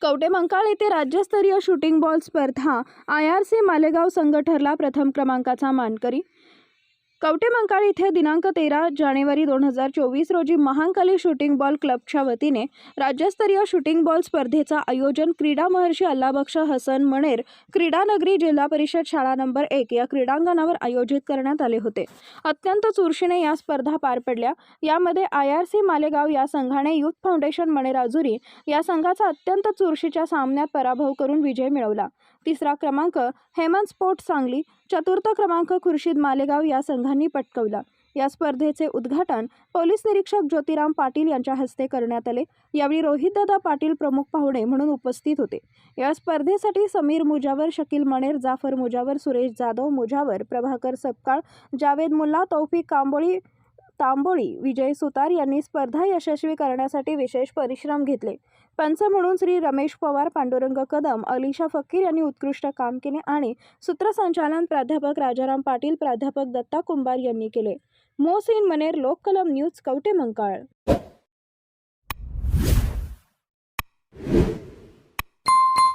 कवटेमंकाळ येथे राज्यस्तरीय shooting ball स्पर्धा आय आर सी मालेगाव संघ ठरला प्रथम क्रमांकाचा मानकरी. कवटेमंकाळ इथे दिनांक तेरा जानेवारी दोन हजार चोवीस रोजी महांकाली शूटिंग बॉल क्लबच्या वतीने राज्यस्तरीय शूटिंग बॉल स्पर्धेचा आयोजन क्रीडा महर्षी अल्लाबक्ष हसन मणेर क्रीडानगरी जिल्हा परिषद शाळा नंबर एक या क्रीडांगणावर आयोजित करण्यात आले होते. अत्यंत चुरशीने या स्पर्धा पार पडल्या. यामध्ये आय आर सी मालेगाव या संघाने युथ फाउंडेशन मणेराजुरी या संघाचा अत्यंत चुरशीच्या सामन्यात पराभव करून विजय मिळवला. तिसरा क्रमांक हेमंत स्पोर्ट सांगली. चतुर्थ क्रमांक खुर्शीद मालेगाव या संघ संघांनी पटकवला. या स्पर्धेचे उद्घाटन पोलीस निरीक्षक ज्योतिराम पाटील यांच्या हस्ते करण्यात आले. यावेळी रोहितदादा पाटील प्रमुख पाहुणे म्हणून उपस्थित होते. या स्पर्धेसाठी समीर मुजावर शकील मणेर जाफर मुजावर सुरेश जाधव मुजावर प्रभाकर सपकाळ जावेद मुल्ला तौफिक कांबोळी तांबोळी विजय सुतार यांनी स्पर्धा यशस्वी करण्यासाठी विशेष परिश्रम घेतले. पंच म्हणून श्री रमेश पवार पांडुरंग कदम अलिशा फकीर यांनी उत्कृष्ट काम केले आणि सूत्रसंचालन प्राध्यापक राजाराम पाटील प्राध्यापक दत्ता कुंभार यांनी केले. मोहसिन मनेर लोककलम न्यूज कवटे मंकाळ